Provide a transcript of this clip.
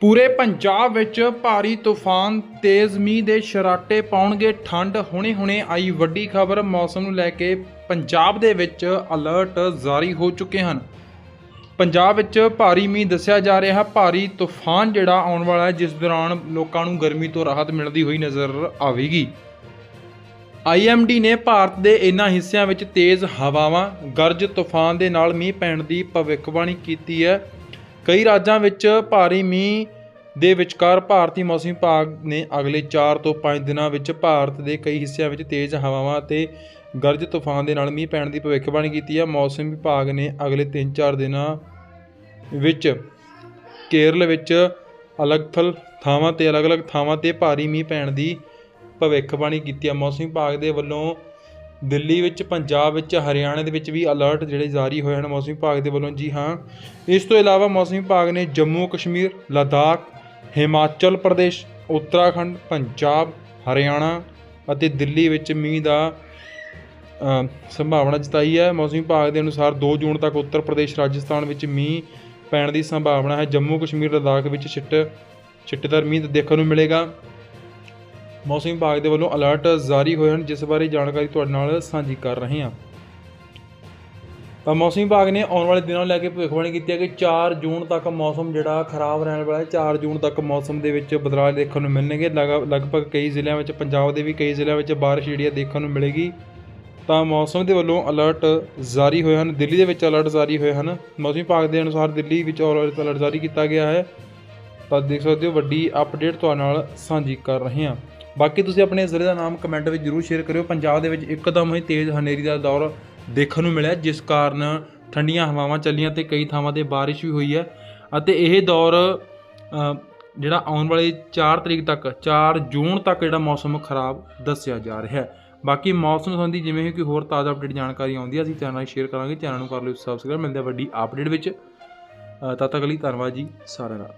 ਪੂਰੇ ਪੰਜਾਬ ਵਿੱਚ ਭਾਰੀ ਤੂਫਾਨ, ਤੇਜ਼ ਮੀਂਹ ਦੇ ਸ਼ਰਾਟੇ ਪਾਉਣਗੇ, ਠੰਡ ਹੁਣੇ-ਹੁਣੇ ਆਈ। ਵੱਡੀ ਖਬਰ ਮੌਸਮ ਨੂੰ ਲੈ ਕੇ ਪੰਜਾਬ ਦੇ ਵਿੱਚ ਅਲਰਟ ਜਾਰੀ ਹੋ ਚੁੱਕੇ ਹਨ। ਪੰਜਾਬ ਵਿੱਚ ਭਾਰੀ ਮੀਂਹ ਦੱਸਿਆ ਜਾ ਰਿਹਾ, ਭਾਰੀ ਤੂਫਾਨ ਜਿਹੜਾ ਆਉਣ ਵਾਲਾ ਹੈ, ਜਿਸ ਦੌਰਾਨ ਲੋਕਾਂ ਨੂੰ ਗਰਮੀ ਤੋਂ ਰਾਹਤ ਮਿਲਦੀ ਹੋਈ ਨਜ਼ਰ ਆਵੇਗੀ। ਆਈਐਮਡੀ ਨੇ ਭਾਰਤ ਦੇ ਇਨ੍ਹਾਂ ਹਿੱਸਿਆਂ ਵਿੱਚ ਤੇਜ਼ ਹਵਾਵਾਂ, ਗਰਜ ਤੂਫਾਨ ਦੇ ਨਾਲ ਮੀਂਹ ਪੈਣ ਦੀ ਭਵਿੱਖਬਾਣੀ ਕੀਤੀ ਹੈ। ਕਈ ਰਾਜਾਂ ਵਿੱਚ ਭਾਰੀ ਮੀਂਹ ਦੇ ਵਿਚਕਾਰ ਭਾਰਤੀ ਮੌਸਮ ਵਿਭਾਗ ਨੇ ਅਗਲੇ 4 ਤੋਂ 5 ਦਿਨਾਂ ਵਿੱਚ ਭਾਰਤ ਦੇ ਕਈ ਹਿੱਸਿਆਂ ਵਿੱਚ ਤੇਜ਼ ਹਵਾਵਾਂ ਅਤੇ ਗਰਜ ਤੂਫਾਨ ਦੇ ਨਾਲ ਮੀਂਹ ਪੈਣ ਦੀ ਭਵਿੱਖਬਾਣੀ ਕੀਤੀ ਹੈ। ਮੌਸਮ ਵਿਭਾਗ ਨੇ ਅਗਲੇ 3-4 ਦਿਨਾਂ ਵਿੱਚ ਕੇਰਲ ਵਿੱਚ ਅਲੱਗ-ਥਲ ਥਾਵਾਂ ਤੇ ਅਲੱਗ-ਅਲੱਗ ਥਾਵਾਂ ਤੇ ਭਾਰੀ ਮੀਂਹ ਪੈਣ ਦੀ ਭਵਿੱਖਬਾਣੀ ਕੀਤੀ ਹੈ। ਮੌਸਮ ਵਿਭਾਗ ਦੇ ਵੱਲੋਂ ਦਿੱਲੀ ਵਿੱਚ, ਪੰਜਾਬ ਵਿੱਚ, ਹਰਿਆਣਾ ਦੇ ਵਿੱਚ ਵੀ ਅਲਰਟ ਜਿਹੜੇ ਜਾਰੀ ਹੋਏ ਹਨ ਮੌਸਮ ਵਿਭਾਗ ਦੇ ਵੱਲੋਂ। ਜੀ ਹਾਂ, ਇਸ ਤੋਂ ਇਲਾਵਾ ਮੌਸਮ ਵਿਭਾਗ ਨੇ ਜੰਮੂ, ਕਸ਼ਮੀਰ, ਲਦਾਖ, ਹਿਮਾਚਲ ਪ੍ਰਦੇਸ਼, ਉੱਤਰਾਖੰਡ, ਪੰਜਾਬ, ਹਰਿਆਣਾ ਅਤੇ ਦਿੱਲੀ ਵਿੱਚ ਮੀਂਹ ਦਾ ਸੰਭਾਵਨਾ ਜਤਾਈ ਹੈ। ਮੌਸਮ ਵਿਭਾਗ ਦੇ ਅਨੁਸਾਰ 2 ਜੂਨ ਤੱਕ ਉੱਤਰ ਪ੍ਰਦੇਸ਼, ਰਾਜਸਥਾਨ ਵਿੱਚ ਮੀਂਹ ਪੈਣ ਦੀ ਸੰਭਾਵਨਾ ਹੈ। ਜੰਮੂ, ਕਸ਼ਮੀਰ, ਲਦਾਖ ਵਿੱਚ ਛਿੱਟ ਛਿੱਟੇਦਾਰ ਮੀਂਹ ਦੇਖਣ ਨੂੰ ਮਿਲੇਗਾ। ਮੌਸਮ ਵਿਭਾਗ ਦੇ ਵੱਲੋਂ ਅਲਰਟ ਜਾਰੀ ਹੋਏ ਹਨ, ਜਿਸ ਬਾਰੇ ਜਾਣਕਾਰੀ ਤੁਹਾਡੇ ਨਾਲ ਸਾਂਝੀ ਕਰ ਰਹੇ ਹਾਂ। ਤਾਂ ਮੌਸਮ ਵਿਭਾਗ ਨੇ ਆਉਣ ਵਾਲੇ ਦਿਨਾਂ ਨੂੰ ਲੈ ਕੇ ਭਵਿੱਖਬਾਣੀ ਕੀਤੀ ਹੈ ਕਿ 4 ਜੂਨ ਤੱਕ ਮੌਸਮ ਜਿਹੜਾ ਖਰਾਬ ਰਹਿਣ ਵਾਲਾ ਹੈ। 4 ਜੂਨ ਤੱਕ ਮੌਸਮ ਦੇ ਵਿੱਚ ਬਦਲਾਅ ਦੇਖਣ ਨੂੰ ਮਿਲਣਗੇ। ਲਗ- ਲਗਭਗ ਕਈ ਜ਼ਿਲ੍ਹਿਆਂ ਵਿੱਚ, ਪੰਜਾਬ ਦੇ ਵੀ ਕਈ ਜ਼ਿਲ੍ਹਿਆਂ ਵਿੱਚ ਬਾਰਿਸ਼ ਜਿਹੜੀ ਹੈ ਦੇਖਣ ਨੂੰ ਮਿਲੇਗੀ। ਤਾਂ ਮੌਸਮ ਦੇ ਵੱਲੋਂ ਅਲਰਟ ਜਾਰੀ ਹੋਏ ਹਨ। ਦਿੱਲੀ ਦੇ ਵਿੱਚ ਅਲਰਟ ਜਾਰੀ ਹੋਏ ਹਨ। ਮੌਸਮ ਵਿਭਾਗ ਦੇ ਅਨੁਸਾਰ ਦਿੱਲੀ ਵਿੱਚ ਔਰ ਅਲਰਟ ਜਾਰੀ ਕੀਤਾ ਗਿਆ ਹੈ। ਤਾਂ ਦੇਖ ਸਕਦੇ ਹੋ, ਵੱਡੀ ਅਪਡੇਟ ਤੁਹਾਡੇ ਨਾਲ ਸਾਂਝੀ ਕਰ ਰਹੇ ਹਾਂ। ਬਾਕੀ ਤੁਸੀਂ ਆਪਣੇ ਜ਼ਿਲ੍ਹੇ ਦਾ ਨਾਮ ਕਮੈਂਟ ਵਿੱਚ ਜਰੂਰ ਸ਼ੇਅਰ ਕਰਿਓ। ਪੰਜਾਬ ਦੇ ਵਿੱਚ ਇੱਕਦਮ ਹੀ ਤੇਜ਼ ਹਨੇਰੀ ਦਾ ਦੌਰ ਦੇਖਣ ਨੂੰ ਮਿਲਿਆ, ਜਿਸ ਕਾਰਨ ਠੰਡੀਆਂ ਹਵਾਵਾਂ ਚੱਲੀਆਂ ਤੇ ਕਈ ਥਾਵਾਂ ਤੇ ਬਾਰਿਸ਼ ਵੀ ਹੋਈ ਹੈ। ਅਤੇ ਇਹ ਦੌਰ ਜਿਹੜਾ ਆਉਣ ਵਾਲੀ 4 ਤਰੀਕ ਤੱਕ 4 ਜੂਨ ਤੱਕ ਜਿਹੜਾ ਮੌਸਮ ਖਰਾਬ ਦੱਸਿਆ ਜਾ ਰਿਹਾ ਹੈ। ਬਾਕੀ ਮੌਸਮ ਸੰਬੰਧੀ ਜਿਵੇਂ ਹੀ ਕੋਈ ਹੋਰ ਤਾਜ਼ਾ ਅਪਡੇਟ ਜਾਣਕਾਰੀ ਆਉਂਦੀ ਹੈ, ਅਸੀਂ ਚੈਨਲ ਨਾਲ ਸ਼ੇਅਰ ਕਰਾਂਗੇ। ਚੈਨਲ ਨੂੰ ਕਰ ਲਿਓ ਸਬਸਕ੍ਰਾਈਬ ਮਿਲਦੇ ਆ ਵੱਡੀ ਅਪਡੇਟ ਵਿੱਚ। ਤਦ ਤੱਕ ਲਈ ਧੰਨਵਾਦ ਜੀ। ਸਾਰਿਆਂ ਦਾ